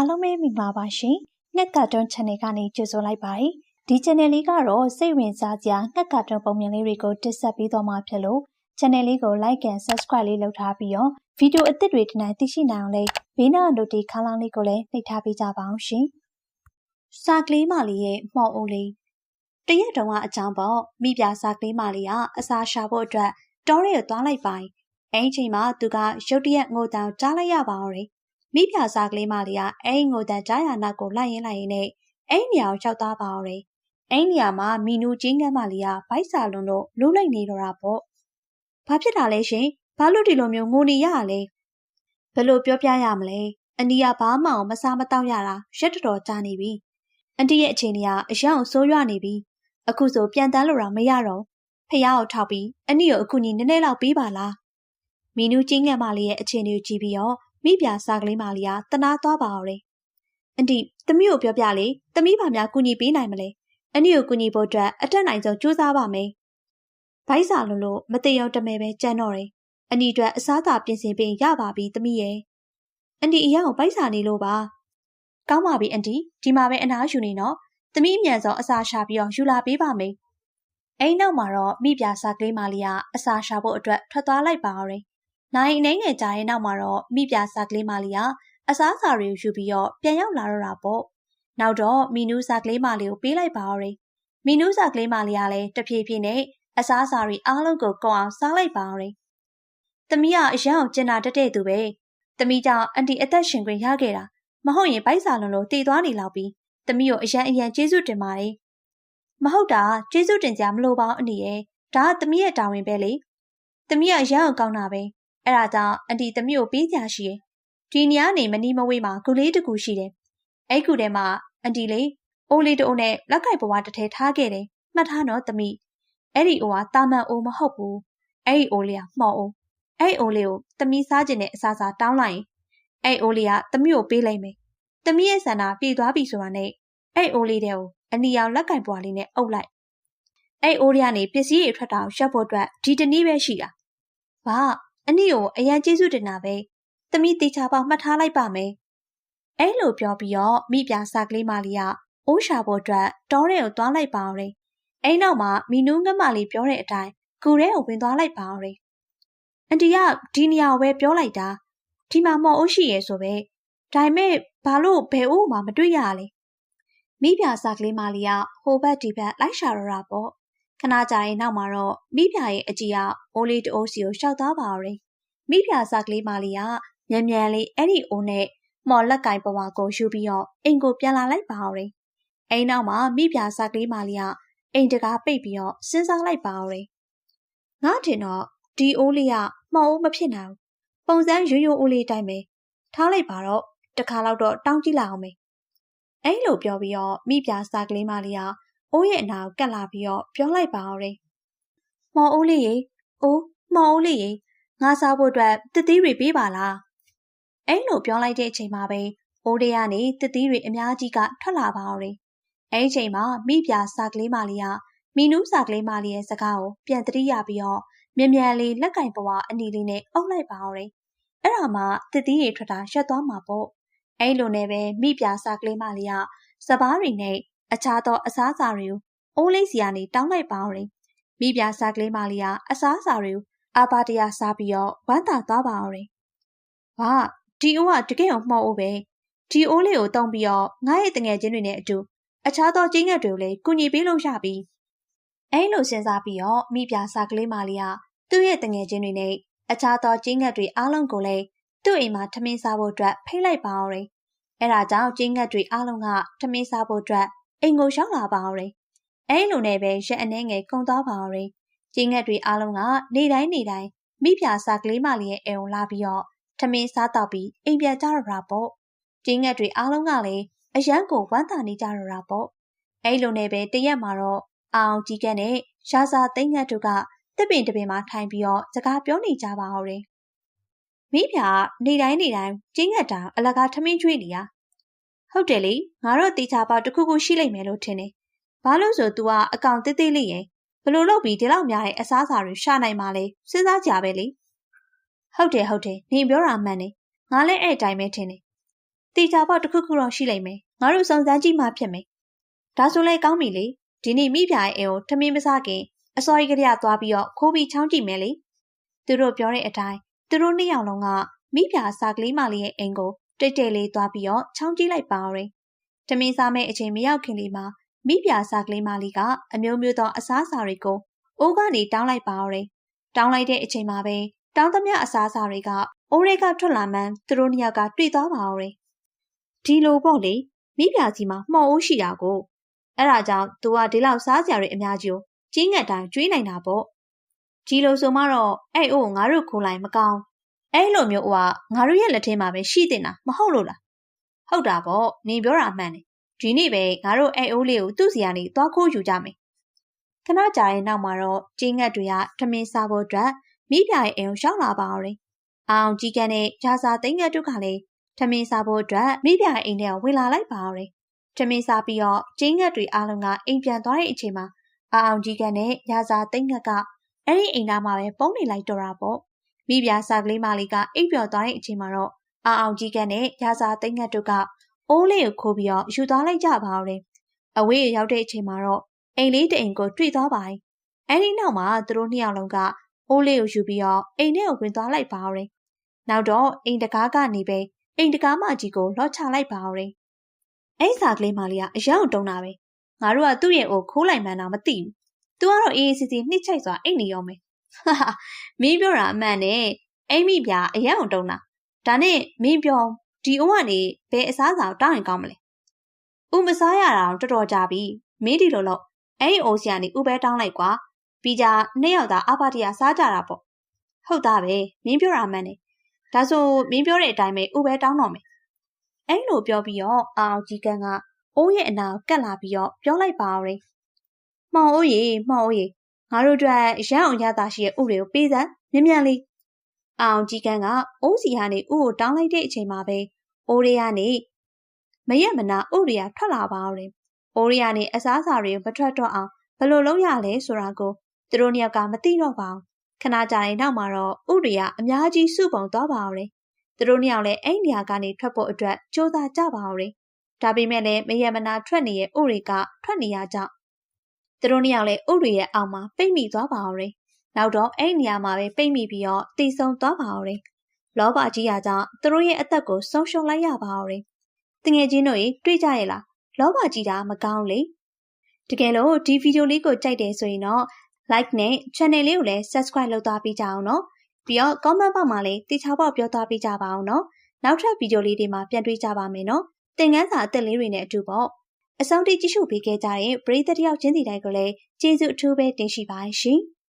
အားလုံးပဲမိပါပါရှင်။ငှက်ကာတွန်း channel ကနေကြိုဆိုလိုက်ပါတယ်။ဒီ channel လေးကတော့စိတ်ဝင်စားစရာငှက်ကာတွန်းပုံမြင်လေးတွေကိုတင်ဆက်ပေးသွားမှာဖြစ်လို့ channel လေးကို like and subscribe လေးလုပ်ထားပြီးတော့ဗီဒီယိုအသစ်တွေဒီနေ့သိရှိနိုင်အောင်လေးဘေးနား notification ခန်းလေးကိုလည်းနှိပ်ထားပေးကြပါအောင်ရှင်။စာကလေးမလေးရဲ့မှော်အိုးလေးတရက်တုန်းကအကြောင်းပေါ့မိပြစာကလေးမလေးကအစာရှာဖို့အတွက်တောရဲကိုသွားလိုက်ပါ။အဲ့ဒီချိန်မှာသူကရုတ်တရက်ငိုတောင်ကြားလိုက်ရပါတော့တယ် မိဖျာစားကလေးမလေးကအဲ့ငိုတန်ကြားရနောက်ကိုလိုက်ရင်းလိုက်ရင်းနဲ့အဲ့နေရာကိုရောက်သွားပါတော့တယ်။အဲ့နေရာမှာမီနူချင်းကန်းမလေးကဗိုက်စာလွန်လို့လူးလိုက်နေတော့တာပေါ့။ဘာဖြစ်တာလဲရှင်။ဘာလို့ဒီလိုမျိုးငိုနေရတာလဲ။ဘယ်လိုပြောပြရမလဲ။အန်ဒီကဘာမှမစားမတော့ရတာရက်တော်တော်ကြာနေပြီ။အန်တီရဲ့အခြေအနေကအယောင်ဆိုးရွားနေပြီ။အခုဆိုပြန်တန်းလို့တော့မရတော့ဖះကိုထောက်ပြီးအန်တီကိုအခုညီနည်းနည်းလောက်ပေးပါလား။မီနူချင်းကန်းမလေးရဲ့အခြေအနေကိုကြည့်ပြီးတော့ မိပြစားကလေးမလေးကတနာသွားပါအောင်။အန်တီသမီးကိုပြောပြလေသမီးဘာများကူညီပေးနိုင်မလဲ။အန်တီကိုကူညီဖို့အတွက်အတက်နိုင်ဆုံးကြိုးစားပါမယ်။ဘိုက်စာလုံးလို့မတည်ရုံတမဲပဲကြံတော့တယ်။အန်တီအတွက်အစားအသာပြင်ဆင်ပေးရပါပြီသမီးရဲ့။အန်တီအရာကိုဘိုက်စာနေလို့ပါ။ကောင်းပါပြီအန်တီဒီမှာပဲအနားယူနေနော်။သမီးအမြန်ဆုံးအစာရှာပြီးတော့ယူလာပေးပါမယ်။အဲ့နောက်မှာတော့မိပြစားကလေးမလေးကအစာရှာဖို့အတွက်ထွက်သွားလိုက်ပါတော့ နိုင်အနေငယ်ကြာရဲ့နောက်မှာတော့မိပြစာကလေးမလေးကအစားအစာတွေကိုယူပြီးတော့ပြန်ရောက်လာတော့တာပေါ့။နောက်တော့မီနူးစာကလေးမလေးကိုပေးလိုက်ပါတော့တယ်။မီနူးစာကလေးမလေးကလည်းတဖြည်းဖြည်းနဲ့အစားအစာတွေအားလုံးကိုကောက်အောင်စားလိုက်ပါတော့တယ်။သမီးကအရန်အောင်ကျင်နာတက်တဲ့သူပဲ။သမီးကြောင့်အန်တီအသက်ရှင်ခွင့်ရခဲ့တာ။မဟုတ်ရင်ဗိုက်စာလုံးလို့တည်သွားနေလောက်ပြီးသမီးကိုအရန်အရန်ကျေးဇူးတင်ပါတယ်။မဟုတ်တာကျေးဇူးတင်ကြမလို့ပါအန်တီရဲ့။ဒါကသမီးရဲ့တာဝန်ပဲလေ။သမီးကအရန်အောင်ကောင်းတာပဲ အဲ့ဒါကြောင့်အန်တီသမီးကိုပေးကြရှိတယ်။ဒီညနေမနီးမဝေးမှာဂူလေးတကူရှိတယ်။အဲ့ကူထဲမှာအန်တီလေးအိုးလေးတိုးနဲ့လက်ကိုက်ဘဝတစ်ထဲထားခဲ့တယ်။မှတ်ထားနော်သမီး။အဲ့ဒီအိုးကတာမန်အိုးမဟုတ်ဘူး။အဲ့ဒီအိုးလေးကမှော်အိုး။အဲ့အိုးလေးကိုသမီးစားခြင်းနဲ့အစားစားတောင်းလိုက်ရင်အဲ့အိုးလေးကသမီးကိုပေးလိုက်မယ်။သမီးရဲ့ဆန္ဒပြေသွားပြီဆိုတာနဲ့အဲ့အိုးလေးတဲ့ကိုအနီအောင်လက်ကိုက်ဘွားလေးနဲ့အုပ်လိုက်။အဲ့အိုးရကနေပစ္စည်းတွေထွက်တာကိုရပ်ဖို့အတွက်ဒီတနည်းပဲရှိတာ။ဘာ အနည်းကိုအရန်ကျေးဇူးတင်တာပဲ။သမီးတေချာပေါမှတ်ထားလိုက်ပါမယ်။အဲ့လိုပြောပြီးတော့မိပြစာကလေးမလေးကအိုးရှာဖို့အတွက်တောထဲကိုသွားလိုက်ပါအောင်တယ်။အဲ့နောက်မှာမီနူးငမလေးပြောတဲ့အတိုင်းကူထဲကိုဝင်သွားလိုက်ပါအောင်တယ်။အန်တီကဒီနေရာကိုပဲပြောလိုက်တာ။ဒီမှာမော်အိုးရှိရဲဆိုပဲ။ဒါပေမဲ့ဘာလို့ဘယ်အိုးမှမတွေ့ရလဲ။မိပြစာကလေးမလေးကဟိုဘက်ဒီဘက်လိုက်ရှာရတာပေါ့ ခဏကြာရင်နောက်မှာတော့မိဖျာရဲ့အကြီးကအိုးလေးတအိုးစီကိုရှောက်သားပါရယ်မိဖျာစားကလေးမလေးကမြန်မြန်လေးအဲ့ဒီအိုးနဲ့မော်လက်ကင်ပဝါကိုယူပြီးတော့အိမ်ကိုပြန်လာလိုက်ပါရယ်အိမ်နောက်မှာမိဖျာစားကလေးမလေးကအိမ်တကားပိတ်ပြီးတော့စဉ်းစားလိုက်ပါရယ်ငါထင်တော့ဒီအိုးလေးကမှော်အိုးမဖြစ်နိုင်ဘူးပုံစံရိုးရိုးအိုးလေးတိုင်းပဲထားလိုက်ပါတော့တခါတော့တောင်းကြည့်လိုက်အောင်မေအဲ့လိုပြောပြီးတော့မိပြာစားကလေးမလေးက အိုးရဲ့အနာကိုကတ်လာပြီးတော့ပြောလိုက်ပါအောင်။မော်အိုးလေးရေအိုးမော်အိုးလေးရေငါစားဖို့အတွက်တတိတွေပေးပါလား။အဲ့လိုပြောလိုက်တဲ့အချိန်မှာပဲအိုးတွေကနေတတိတွေအများကြီးကထွက်လာပါအောင်။အဲ့ဒီအချိန်မှာမိပြာစားကလေးမလေးကမီနူးစားကလေးမလေးရဲ့စကားကိုပြန်တတိရပြီးတော့မြန်မြန်လေးလက်ကင်ပွားအနီလေးနဲ့အုပ်လိုက်ပါအောင်။အဲ့ဒါမှတတိတွေထွက်တာရှက်သွားမှာပေါ့။အဲ့လိုနဲ့ပဲမိပြာစားကလေးမလေးကစပားတွေနဲ့ အခြားသောအစားအစာတွေကိုအိုးလေးစီကနေတောင်းလိုက်ပါအောင်။မိပြာစားကလေးမလေးကအစားအစာတွေကိုအာပါတရစားပြီးတော့ဝမ်းသာသွားပါအောင်။ဟာဒီအိုးကတကယ်အောင်မှောက်အိုးပဲ။ဒီအိုးလေးကိုတောင်းပြီးတော့ငါ့ရဲ့တငယ်ချင်းတွေနဲ့အတူအခြားသောကျင်းငတ်တွေကိုလည်းကူညီပေးလို့ရပြီ။အဲလိုစဉ်းစားပြီးတော့မိပြာစားကလေးမလေးကသူ့ရဲ့တငယ်ချင်းတွေနဲ့အခြားသောကျင်းငတ်တွေအားလုံးကိုလည်းသူ့အိမ်မှာထမင်းစားဖို့အတွက်ဖိတ်လိုက်ပါအောင်။အဲဒါကြောင့်ကျင်းငတ်တွေအားလုံးကထမင်းစားဖို့အတွက် အိမ်ကိုရောက်လာပါအောင်။အဲလိုနဲ့ပဲရက်အနှဲငယ်ကုံသွားပါအောင်။ကျင်းငက်တွေအားလုံးကနေတိုင်းနေတိုင်းမိဖျာစာကလေးမလေးရဲ့အိမ်ကိုလာပြီးတော့ထမင်းစားတော့ပြီးအိမ်ပြန်ကြရတာပေါ့။ကျင်းငက်တွေအားလုံးကလည်းအရန်ကိုဝမ်းသာနေကြရတာပေါ့။အဲလိုနဲ့ပဲတရက်မှာတော့အောင်ကြီးကဲနဲ့ရှားစာသိန်းငက်တို့ကတစ်ပင်တစ်ပင်မှာထိုင်ပြီးတော့စကားပြောနေကြပါအောင်တယ်။မိဖျာနေတိုင်းနေတိုင်းကျင်းငက်တာအလကားထမင်းကျွေးနေရ ဟုတ်တယ်လေငါတော့တေချာပေါက်တစ်ခုခုရှိလိမ့်မယ်လို့ထင်တယ်။ဘာလို့ဆို तू ကအကောင်သေးသေးလေးရင်ဘလို့လုပ်ပြီးဒီလောက်များတဲ့အစားအစာတွေရှာနိုင်မှလဲစဉ်းစားကြပဲလေ။ဟုတ်တယ်ဟုတ်တယ်နေပြောတာမှန်တယ်။ငါလည်းအဲ့အတိုင်းပဲထင်တယ်တေချာပေါက်တစ်ခုခုတော့ရှိလိမ့်မယ်ငါတို့စုံစမ်းကြည့်မှဖြစ်မယ်ဒါဆိုလဲကောင်းပြီလေဒီနေ့မိပြရဲ့အိမ်ကိုထမင်းမစားခင်အစောကြီးကလေးကသွားပြီးတော့ခိုးပြီးချောင်းကြည့်မယ်လေသူတို့ပြောတဲ့အတိုင်းသူတို့နှစ်ယောက်လုံးကမိပြအစာကလေးမလေးရဲ့အိမ်ကို တိတ်တိတ်လေးသွားပြီးတော့ချောင်းကြည့်လိုက်ပါအောင်။တမင်းစားမဲ့အချိန်မရောက်ခင်လေးမှာမိပြာစားကလေးမလေးကအမျိုးမျိုးသောအစားအစာတွေကိုအိုးကနေတောင်းလိုက်ပါအောင်။တောင်းလိုက်တဲ့အချိန်မှာပဲတောင်းသမျှအစားအစာတွေကအိုးတွေကထွက်လာမှန်းသူတို့နှစ်ယောက်ကတွေ့သွားပါအောင်။ဒီလိုပေါ့လေမိပြာစီမှာမှော်အိုးရှိတာကိုအဲ့ဒါကြောင့်သူကဒီလောက်စားစရာတွေအများကြီးကိုကြီးငတ်တိုင်းကျွေးနိုင်တာပေါ့။ဒီလိုဆိုမှတော့အဲ့အိုးကိုငါတို့ခိုးလိုက်မကောင်း အဲ့လိုမျိုးဟိုကငါတို့ရဲ့လက်ထဲမှာပဲရှိတင်တာမဟုတ်လို့လားဟုတ်တာပေါ့နင်ပြောတာမှန်တယ်ဒီနေ့ပဲငါတို့အဲ့အိုးလေးကိုသူ့စီကနေသွားခိုးယူကြမယ်ခဏကြာရင်နောက်မှာတော့ကျင်းငတ်တွေကထမင်းစားဖို့အတွက်မိပြရဲ့အိမ်ကိုရောက်လာပါအောင်အောင်ကြီးကန်းနဲ့ဂျာစာသိန်းငတ်တို့ကလည်းထမင်းစားဖို့အတွက်မိပြရဲ့အိမ်ထဲကိုဝင်လာလိုက်ပါအောင်ထမင်းစားပြီးတော့ကျင်းငတ်တွေအားလုံးကအိမ်ပြန်သွားတဲ့အချိန်မှာအောင်ကြီးကန်းနဲ့ဂျာစာသိန်းငတ်ကအဲ့ဒီအိမ်သားမှာပဲပုံနေလိုက်တော့တာပေါ့ မိဖုရားစာကလေးမလေးကအိပ်ပျော်သွားတဲ့အချိန်မှာတော့အာအောင်ကြီးကနဲ့ရာစာသိန်းငတ်တို့ကအိုးလေးကိုခိုးပြီးတော့ယူသွားလိုက်ကြပါဦးတယ်။အဝေးရောက်တဲ့အချိန်မှာတော့အိမ်လေးတအိမ်ကိုတွေ့သွားပါ යි ။အဲဒီနောက်မှာသူတို့နှစ်ယောက်လုံးကအိုးလေးကိုယူပြီးတော့အိမ်ထဲကိုဝင်သွားလိုက်ပါဦးတယ်။နောက်တော့အိမ်တကားကနေပဲအိမ်တကားမကြီးကိုလော့ချလိုက်ပါဦးတယ်။အဲ့စာကလေးမလေးကအယောင်တုံးတာပဲ။ငါတို့ကသူ့ရဲ့အိုခိုးလိုက်မှန်းတော့မသိဘူး။ तू ကတော့အေးအေးစီစီနှိမ့်ချိုက်စွာအိတ်နေရောမယ်ဟာဟာ မင်းပြောတာအမှန်နဲ့အိမ်မိပြအရန်အောင်တုံးတာဒါနဲ့မင်းပြောဒီအိုးကနေဘယ်အစားအစာတောင်းရင်ကောင်းမလဲဥမစားရတာတော့တော်တော်ကြာပြီမင်းဒီလိုလို့အဲ့ဒီအိုးစီကနေဥပဲတောင်းလိုက်ကွာပြီးကြနှစ်ယောက်သားအပါတရစားကြတာပေါ့ဟုတ်သားပဲမင်းပြောတာမှန်တယ်ဒါဆိုမင်းပြောတဲ့အတိုင်းပဲဥပဲတောင်းတော့မယ်အဲ့လိုပြောပြီးတော့အောင်ကြီးကန်းကအိုးရဲ့အနာကိုကတ်လာပြီးတော့ပြောလိုက်ပါအောင်မောင်အိုးရေမောင်အိုးရေ ငါတို့အတွက်ရအောင်ရတာရှိရဲ့ဥတွေကိုပေးစမ်းမြန်မြန်လေးအောင်ကြီးကန်းကအိုးစီကနေဥကိုတောင်းလိုက်တဲ့အချိန်မှာပဲအိုးတွေကနေမရက်မနာဥတွေကထွက်လာပါအောင်လေအိုးတွေကနေအစားအစာတွေမထွက်တော့အောင်ဘယ်လိုလုပ်ရလဲဆိုတာကိုသူတို့နှစ်ယောက်ကမသိတော့ပါဘူးခဏကြာရင်နောက်မှာတော့ဥတွေကအများကြီးစုပုံသွားပါအောင်လေသူတို့နှစ်ယောက်လည်းအဲ့နေရာကနေထွက်ဖို့အတွက်ကြိုးစားကြပါအောင်လေဒါပေမဲ့လည်းမရက်မနာထွက်နေတဲ့ဥတွေကထွက်နေရကြောင့် သူတို့နှစ်ယောက်လည်းဥရီရဲ့အောက်မှာပိတ်မိသွားပါအောင်။နောက်တော့အဲ့နေရာမှာပဲပိတ်မိပြီးတော့တည်ဆုံသွားပါအောင်။လောဘကြီးရာကြောင့်သူတို့ရဲ့အသက်ကိုဆုံးရှုံးလိုက်ရပါအောင်။တငယ်ချင်းတို့ရေတွေ့ကြရဲ့လား။လောဘကြီးတာမကောင်းလေ။တကယ်လို့ဒီဗီဒီယိုလေးကိုကြိုက်တယ်ဆိုရင်တော့ like နဲ့ channel လေးကိုလည်း subscribe လုပ်သွားပေးကြအောင်နော်။ပြီးတော့ comment ဘောက်မှာလည်းတိချောက်ပေါက်ပြောသွားပေးကြပါအောင်နော်။နောက်ထပ်ဗီဒီယိုလေးတွေမှာပြန်တွေ့ကြပါမယ်နော်။သင်ခန်းစာအသက်လေးတွေနဲ့အတူပေါ့။ အဆုံးထိကြည့်ရှုပေးခဲ့ကြတဲ့ပရိသတ်တယောက်ချင်းစီတိုင်းကိုလည်းကျေးဇူးအထူးပဲတင်ရှိပါရှင်။